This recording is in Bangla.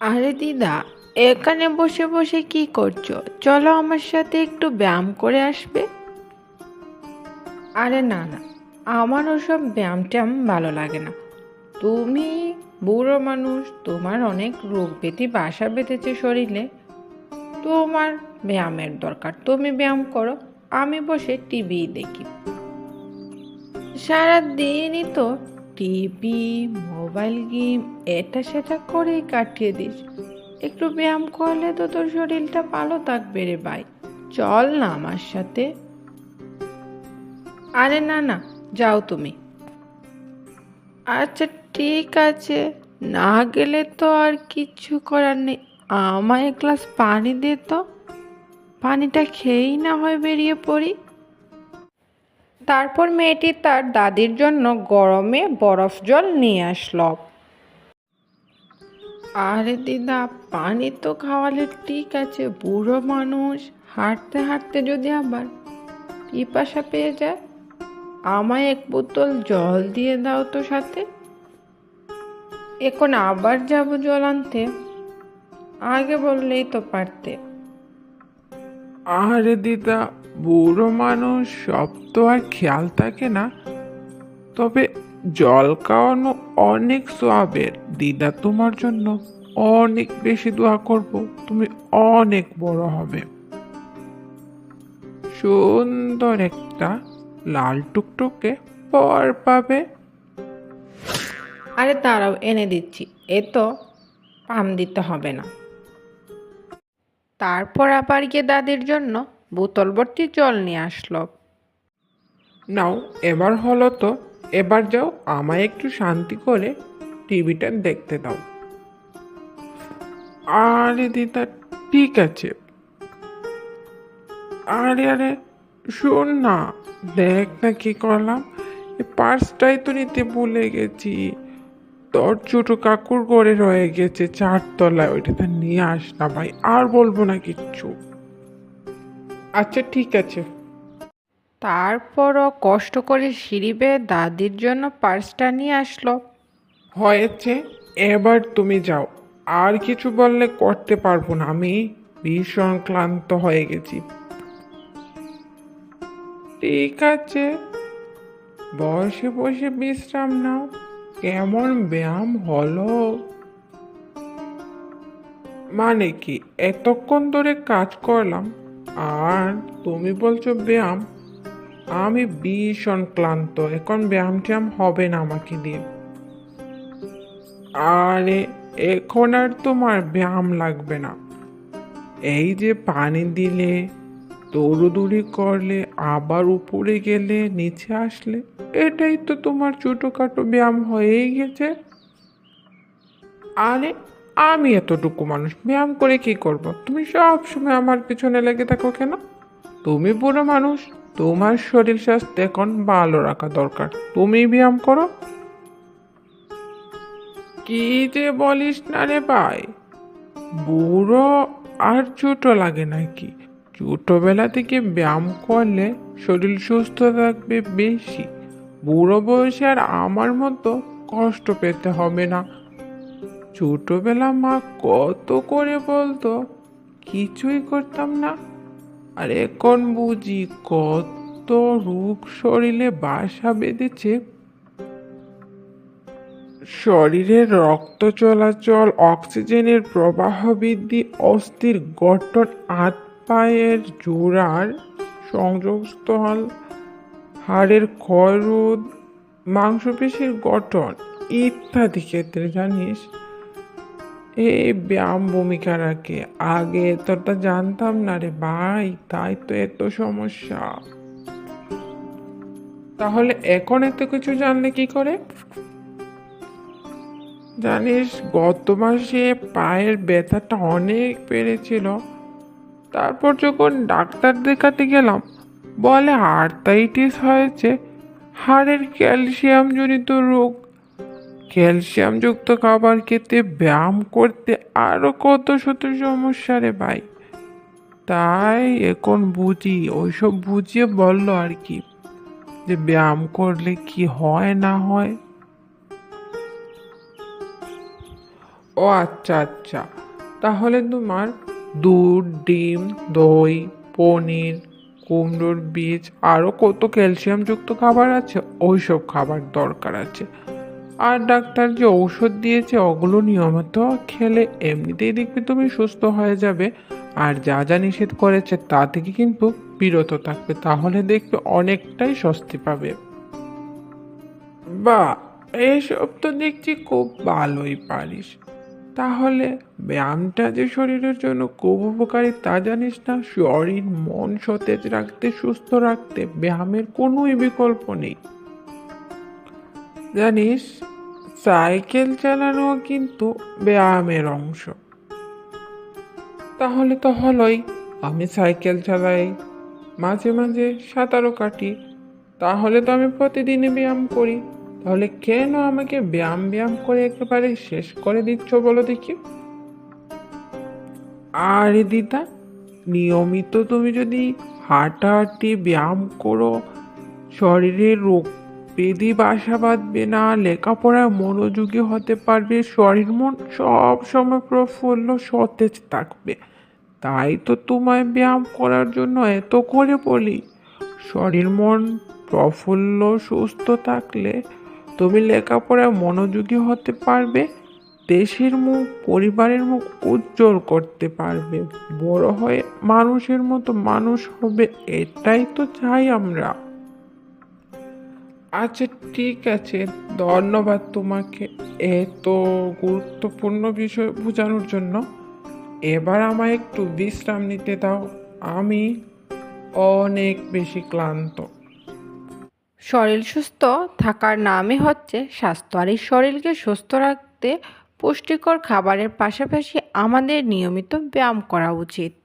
আরে দিদা, এখানে বসে বসে কি করছ? চলো আমার সাথে একটু ব্যায়াম করে আসবে। আরে না না, আমার ওসব ব্যায়াম ট্যাম ভালো লাগে না। তুমি বুড়ো মানুষ, তোমার অনেক রোগ ব্যাধি, বাসা বেঁধেছে শরীরে। তোমার ব্যায়ামের দরকার, তুমি ব্যায়াম করো, আমি বসে টিভি দেখি। সারাদিনই তো টিভি, মোবাইল গেম, এটা সেটা করেই কাটিয়ে দিস। একটু ব্যায়াম করলে তো তোর শরীরটা ভালো থাকবে রে ভাই। চল না আমার সাথে। আরে না না, যাও তুমি। আচ্ছা ঠিক আছে। না গেলে তো আর কিচ্ছু করার নেই। আমায় এক গ্লাস পানি দে তো। পানিটা খেয়েই না হয় বেরিয়ে পড়ি। তারপর মেয়েটি তার দাদির জন্য গরমে বরফ জল নিয়ে আসলো। আরে দিদা, পানি তো খাওয়ালে ঠিক আছে, বুড়ো মানুষ। হাঁটতে হাঁটতে যদি আবার পিপাসা পেয়ে যায়, আমায় এক বোতল জল দিয়ে দাও তো সাথে। এখন আবার যাব জল আনতে। আগে বললেই তো পারতে। আরে দিদা, বুড়ো মানুষ সব তো আর খেয়াল থাকে না। তবে জল খাওয়ানো অনেক সোয়াবের। দিদা, তোমার জন্য অনেক বেশি দোয়া করব। তুমি অনেক বড় হবে। সুন্দর একটা লাল টুকটুকে পর পাবে। আরে তারাও এনে দিচ্ছি। এ তো পাম দিতে হবে না। তারপর আবার গিয়ে দাদির জন্য বোতল ভর্তি জল নিয়ে আসলো। নাও, এবার হলো তো, এবার যাও, আমায় একটু শান্তি করে টিভিটা দেখতে দাও। আরে দিদা, ঠিক আছে। আরে আরে, শোন না, দেখ না কি করলাম পার্সটাই তো নিতে ভুলে গেছি। তোর ছোট কাকুর ঘরে রয়ে গেছে চারতলায় ওইটাতে নিয়ে আস না ভাই আর বলব না কিচ্ছু। আচ্ছা ঠিক আছে। তারপরও কষ্ট করে সিঁড়ি বেয়ে দাদির জন্য পার্সটা নিয়ে আসলো। হয়েছে এবার তুমি যাও। আর কিছু বললে করতে পারব না আমি ভীষণ ক্লান্ত হয়ে গেছি। ঠিক আছে। বসে বসে বিশ্রাম নাও। কেমন ব্যায়াম হলো? মানে কি, এতক্ষণ ধরে কাজ করলাম আর তুমি বলছো ব্যায়াম, আমি ভীষণ ক্লান্ত, এখন ব্যায়াম ট্যায়াম হবে না আমাকে দিয়ে। আরে, এখন আর তোমার ব্যায়াম লাগবে না। এই যে পানি দিলে দৌড়দৌড়ি করলে, আবার উপরে গেলে, নিচে আসলে, এটাই তো তোমার ছোটোখাটো ব্যায়াম হয়েই গেছে। আরে, আমি এতটুকু মানুষ, ব্যায়াম করে কি করব? তুমি সব সময় আমার পিছনে লেগে থাকো কেন? তুমি বুড়ো মানুষ, তোমার শরীর স্বাস্থ্য এখন ভালো রাখা দরকার। তুমি ব্যায়াম করো। কি যে বলিস না রে ভাই, বুড়ো আর ছোট লাগে নাকি? ছোটবেলা থেকে ব্যায়াম করলে শরীর সুস্থ থাকবে বেশি। বুড়ো বয়সে আর আমার মতো কষ্ট পেতে হবে না। ছোটবেলা মা কত করে বলতো, কিছুই করতাম না। আর এখন বুঝি কত রূপ শরীরে বাসা বেঁধেছে। শরীরে রক্ত চলাচল, অক্সিজেনের প্রবাহ বৃদ্ধি অস্থির গঠন হাত পায়ের জোড়ার সংযোগস্থল, হাড়ের ক্ষয়রোধ, মাংসপেশির গঠন ইত্যাদি ক্ষেত্রে জানিস। এই ব্যায়াম ভূমিকা রাখে। আগে এতটা জানতাম না রে ভাই, তাই তো এত সমস্যা। তাহলে এখন এত কিছু জানলে কি করে? জানিস, গত মাসে পায়ের ব্যথাটা অনেক বেড়েছিল। তারপর যখন ডাক্তার দেখাতে গেলাম, বলে আর্থাইটিস হয়েছে, হাড়ের ক্যালসিয়াম জনিত রোগ। ক্যালসিয়ামযুক্ত খাবার খেতে ব্যায়াম করতে আরও কত শত সমস্যা রে ভাই। তাই এখন বুঝি, ওইসব বুঝিয়ে বলল আর কি, যে ব্যায়াম করলে কি হয় না হয়। ও আচ্ছা আচ্ছা। তাহলে তোমার দুধ, ডিম, দই, পনির, কুমড়োর বীজ আরও কত ক্যালসিয়ামযুক্ত খাবার আছে, ওইসব খাবার দরকার আছে। আর ডাক্তার যে ঔষধ দিয়েছে, ওগুলো নিয়মিত খেলে এমনিতেই দেখবে তুমি সুস্থ হয়ে যাবে। আর যা যা নিষেধ করেছে, তা থেকে কিন্তু বিরত থাকবে, তাহলে দেখবে অনেকটাই স্বস্তি পাবে। বা এইসব তো দেখছি খুব ভালোই পারিস। তাহলে ব্যায়ামটা যে শরীরের জন্য খুব উপকারী তা জানিস না? শরীর, মন সতেজ রাখতে, সুস্থ রাখতে ব্যায়ামের কোনোই বিকল্প নেই। জানিস, সাইকেল চালানো কিন্তু ব্যায়ামের অংশ। তাহলে তো হলোই, আমি সাইকেল চালাই, মাঝে মাঝে সাঁতারও কাটি। তাহলে তো আমি প্রতিদিনই ব্যায়াম করি। তাহলে কেন আমাকে ব্যায়াম ব্যায়াম করে একেবারে শেষ করে দিচ্ছ বলো দেখি? আরে দিদা, নিয়মিত তুমি যদি হাঁটাহাঁটি, ব্যায়াম করো, শরীরে রোগ বেদি বাসা বাঁধবে না, লেখাপড়ায় মনোযোগী হতে পারবে, শরীর মন সব সময় প্রফুল্ল, সতেজ থাকবে। তাই তো তোমায় ব্যায়াম করার জন্য এত করে বলি, শরীর মন প্রফুল্ল, সুস্থ থাকলে তুমি লেখাপড়ায় মনোযোগী হতে পারবে, দেশের মুখ, পরিবারের মুখ উজ্জ্বল করতে পারবে। বড় হয়ে মানুষের মতো মানুষ হবে, এটাই তো চাই আমরা। আচ্ছা ঠিক আছে। ধন্যবাদ তোমাকে এত গুরুত্বপূর্ণ বিষয় বোঝানোর জন্য। এবার আমায় একটু বিশ্রাম নিতে দাও। আমি অনেক বেশি ক্লান্ত। শরীর সুস্থ থাকার নামই হচ্ছে স্বাস্থ্য। আর এই শরীরকে সুস্থ রাখতে পুষ্টিকর খাবারের পাশাপাশি আমাদের নিয়মিত ব্যায়াম করা উচিত।